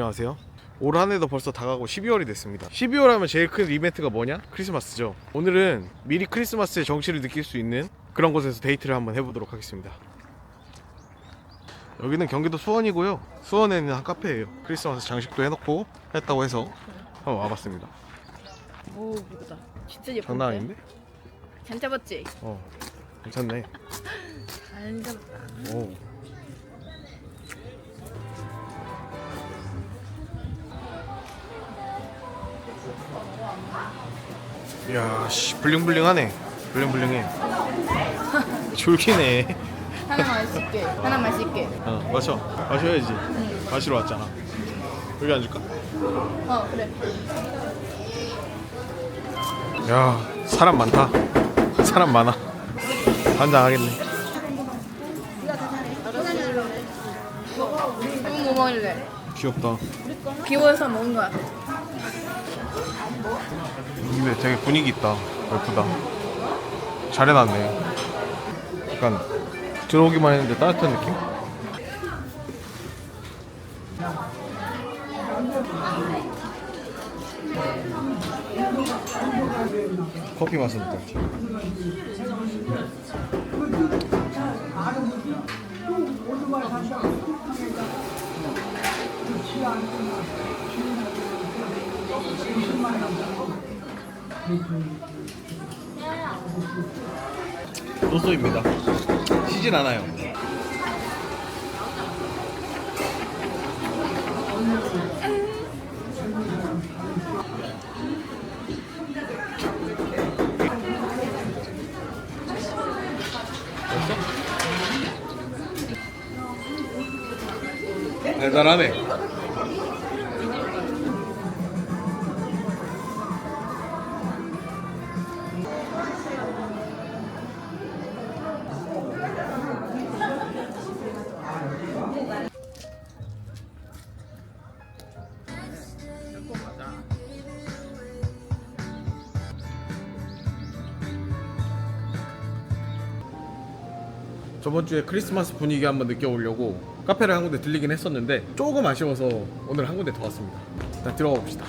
안녕하세요. 올 한 해도 벌써 다가고 12월이 됐습니다. 12월 하면 제일 큰 이벤트가 뭐냐? 크리스마스죠. 오늘은 미리 크리스마스의 정취를 느낄 수 있는 그런 곳에서 데이트를 한번 해보도록 하겠습니다. 여기는 경기도 수원이고요. 수원에 있는 한 카페예요. 크리스마스 장식도 해놓고 했다고 해서 한번 와봤습니다. 오 예쁘다 진짜 예쁜데 장난 아닌데? 잘 잡았지? 어, 괜찮네. 잘 잡았다 오. 야, 씨, 블링블링하네. 블링블링해. 졸기네. 하나 마실게 하나 마실게 어, 마셔. 마셔야지. 마시러 왔잖아. 여기 앉을까? 어 그래 야, 사람 많다. 사람 많아. 반장하겠네. 이거 뭐 먹을래? 귀엽다. 귀여워서 먹은 거야 근데 되게 분위기 있다. 예쁘다. 잘 해놨네. 약간 들어오기만 했는데 따뜻한 느낌? 커피 맛은 어떨 노소입니다. 시진 않아요. 대단하네. 저번 주에 크리스마스 분위기 한번 느껴보려고 카페를 한 군데 들리긴 했었는데 조금 아쉬워서 오늘 한 군데 더 왔습니다. 일단 들어가 봅시다.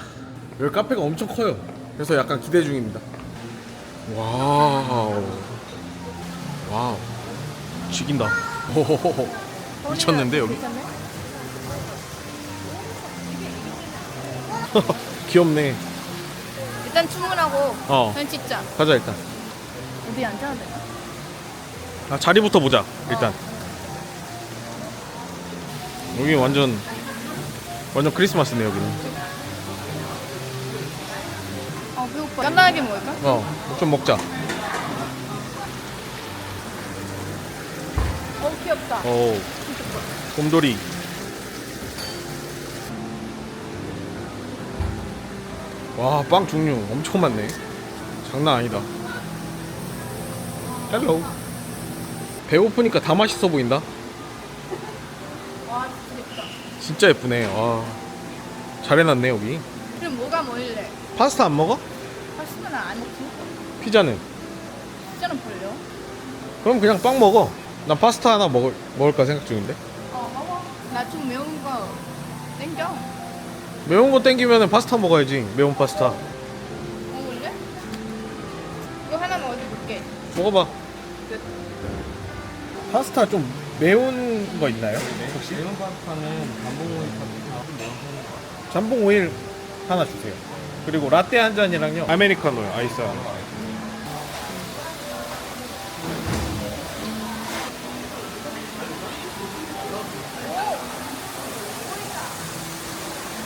여기 카페가 엄청 커요. 그래서 약간 기대 중입니다. 와우. 와우. 죽인다. 호호호호. 미쳤는데 여기? 귀엽네. 일단 주문하고 어. 그냥 찍자 가자 일단. 어디 앉아야 돼? 아 자리부터 보자 일단. 여기 완전 완전 크리스마스네 여기는. 아 배고파 간단하게 먹을까? 어, 좀 먹자. 어 귀엽다 오, 곰돌이. 와, 빵 종류 엄청 많네. 장난 아니다. 헬로. 배고프니까 다 맛있어 보인다. 와 진짜 진짜 예쁘네. 와, 잘 해놨네 여기. 그럼 뭐가 먹을래? 파스타 안 먹어? 파스타는 안 먹지? 피자는? 진짜는 별로 그럼 그냥 빵 먹어. 난 파스타 하나 먹을 먹을까 생각 중인데. 어 먹어 나 좀 매운 거 땡겨 매운 거 땡기면은 파스타 먹어야지. 매운 파스타. 먹을래? 이거 하나만 어디볼게 먹어봐. 끝. 파스타 좀 매운 거 있나요? 혹시? 매운 파스타는 감봉오이 파스타 잠봉 오일 하나 주세요. 그리고 라떼 한 잔이랑요. 아메리카노요. 아이스.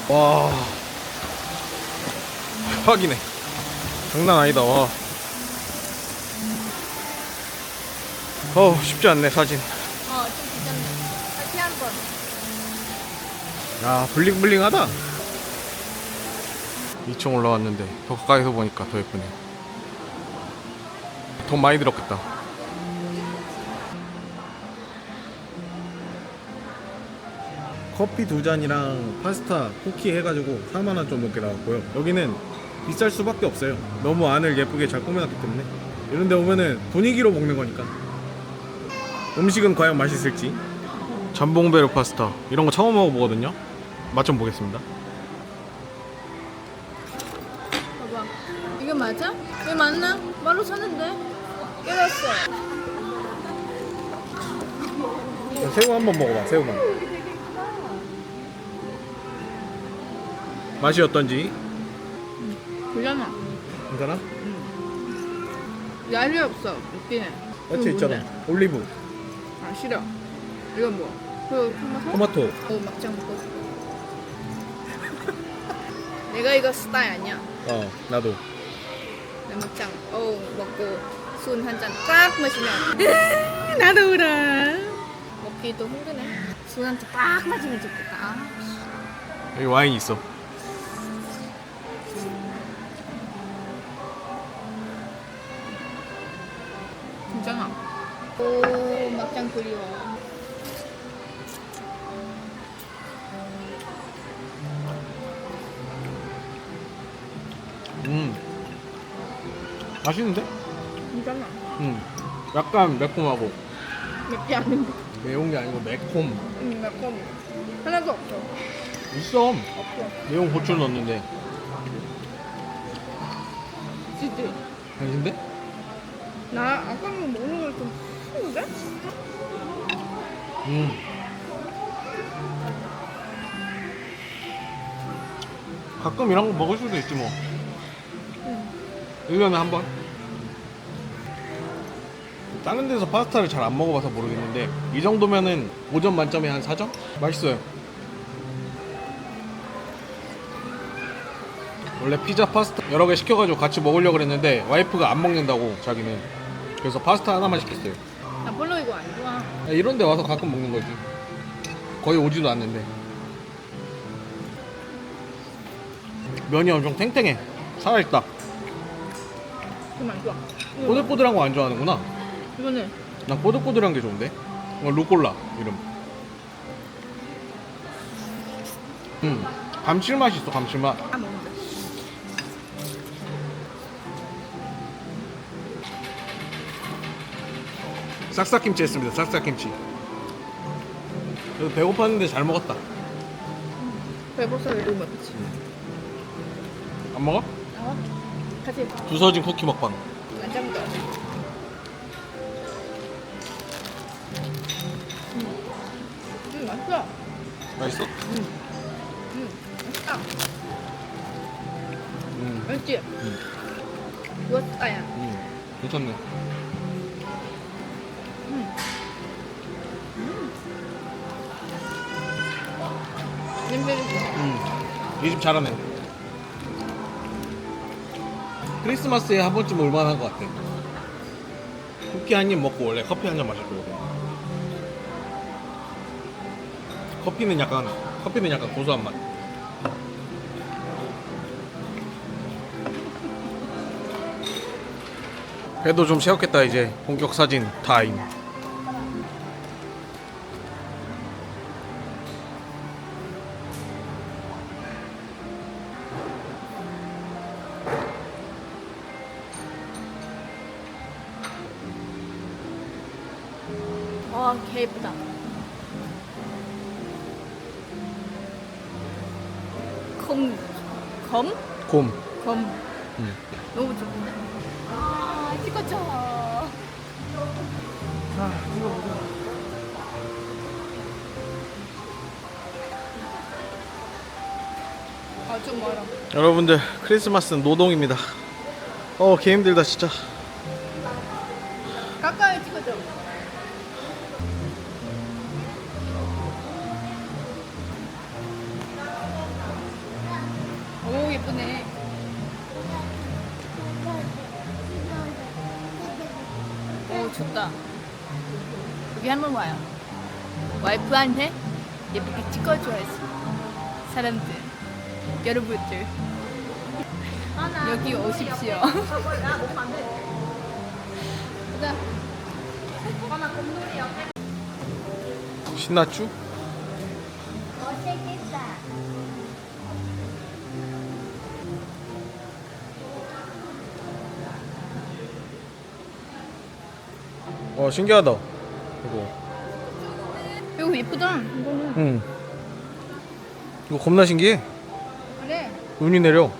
와. 대박이네. 장난 아니다. 와. 어, 쉽지 않네, 사진. 어좀 괜찮네. 다시 한 번. 야 블링블링하다. 2층 올라왔는데 더 가까이서 보니까 더 예쁘네. 돈 많이 들었겠다. 커피 두 잔이랑 파스타 쿠키 해가지고 4만원 좀 넘게 나왔고요. 여기는 비쌀 수밖에 없어요. 너무 안을 예쁘게 잘 꾸며놨기 때문에. 이런 데 오면은 분위기로 먹는 거니까 음식은 과연 맛있을지 잠봉베르 파스타 이런 거 처음 먹어보거든요 맛 좀 보겠습니다. 봐봐. 이거 맞아? 이거 맞나? 말로 샀는데. 깨졌어. 새우 한번 먹어봐. 새우만. 맛이 어떤지 불량아. 괜찮아? 야채 없어. 웃기네. 야채 있잖아. 뭔데? 올리브, 아 싫어. 이건 뭐? 그 토마토? 토마토. 어 막장 먹고 싶어. 내가 이거 스타일 아니야. 어, 나도. 내 막장 어 먹고 술 한잔꽉 마시면 나도 그래. 먹기도 힘드네. 술 한잔꽉 마시면 좋겠다. 아, 여기 와인 있어. 진짜나. 오 막장 그리워. 음. 맛있는데? 진짜나. 음. 약간 매콤하고 맵지 않은데. 매운 게 아니고 매콤. 음 매콤. 하나도 없어. 있어. 없어. 매운 고추 넣었는데. 진짜. 아닌데? 나 아까 거 먹는 걸좀 싫은데? 음. 가끔 이런 거 먹을 수도 있지 뭐. 응. 1년에 한 번? 다른 데서 파스타를 잘 안 먹어봐서 모르겠는데 이 정도면은 5점 만점에 한 4점? 맛있어요 원래 피자 파스타 여러 개 시켜가지고 같이 먹으려고 그랬는데 와이프가 안 먹는다고 자기는 그래서 파스타 하나만 시켰어요 나 별로 이거 안 좋아. 야, 이런 데 와서 가끔 먹는 거지. 거의 오지도 않는데. 면이 엄청 탱탱해. 살아있다. 그만 좋아. 이거 꼬들꼬들한 거 안 좋아하는구나. 이거는 난 꼬들꼬들한 게 좋은데. 어, 루꼴라 이름. 음 감칠맛 있어 감칠맛. 다 먹는 싹싹김치 했습니다 싹싹김치 그래도 배고팠는데 잘 먹었다 배고서 이거 먹지. 안 먹어? 어? 같이 주서진 쿠키 먹방 완전 더. 음, 맛있어. 맛있어? 음, 맛있다. 음, 맛있지? 음. 이거 스타야. 음. 괜찮네 이 집 잘하네. 크리스마스에 한 번쯤 올만한 것 같아. 쿠키 한 입 먹고 원래 커피 한 잔 마실 거거든. 커피는 약간 커피는 약간 고소한 맛. 배도 좀 채웠겠다 이제. 본격 사진 타임 예쁘다. 검, 검? 곰 검. 음. 너무 좋은데? 아, 찍어줘. 아, 좀 멀어. 여러분들 크리스마스는 노동입니다 어 개 힘들다 진짜 가까이 찍어줘. 오, 좋다. 여기 한번 와요. 와이프한테 예쁘게 찍어줘야지. 사람들, 여러분들. 여기 오십시오. 가자. 신났쥬? 어 신기하다 이거 이거 예쁘다. 이거는. 응 이거 겁나 신기해. 그래. 눈이 내려.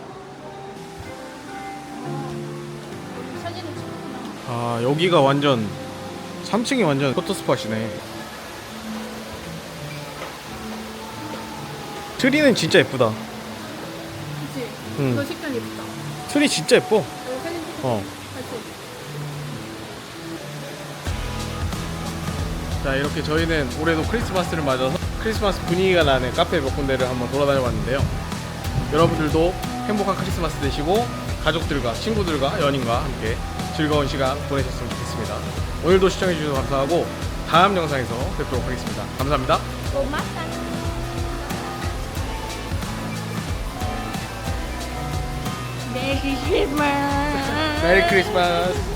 사진을. 아 여기가 완전 3층이 완전 포토 스팟이네. 트리는 진짜 예쁘다. 그치? 응. 이거 색깔 예쁘다. 트리 진짜 예뻐. 이거 사진 찍 어. 자 이렇게 저희는 올해도 크리스마스를 맞아서 크리스마스 분위기가 나는 카페 몇 군데를 한번 돌아다녀 봤는데요. 여러분들도 행복한 크리스마스 되시고 가족들과 친구들과 연인과 함께 즐거운 시간 보내셨으면 좋겠습니다. 오늘도 시청해 주셔서 감사하고 다음 영상에서 뵙도록 하겠습니다. 감사합니다. 고맙다. 메리 크리스마스. 메리 크리스마스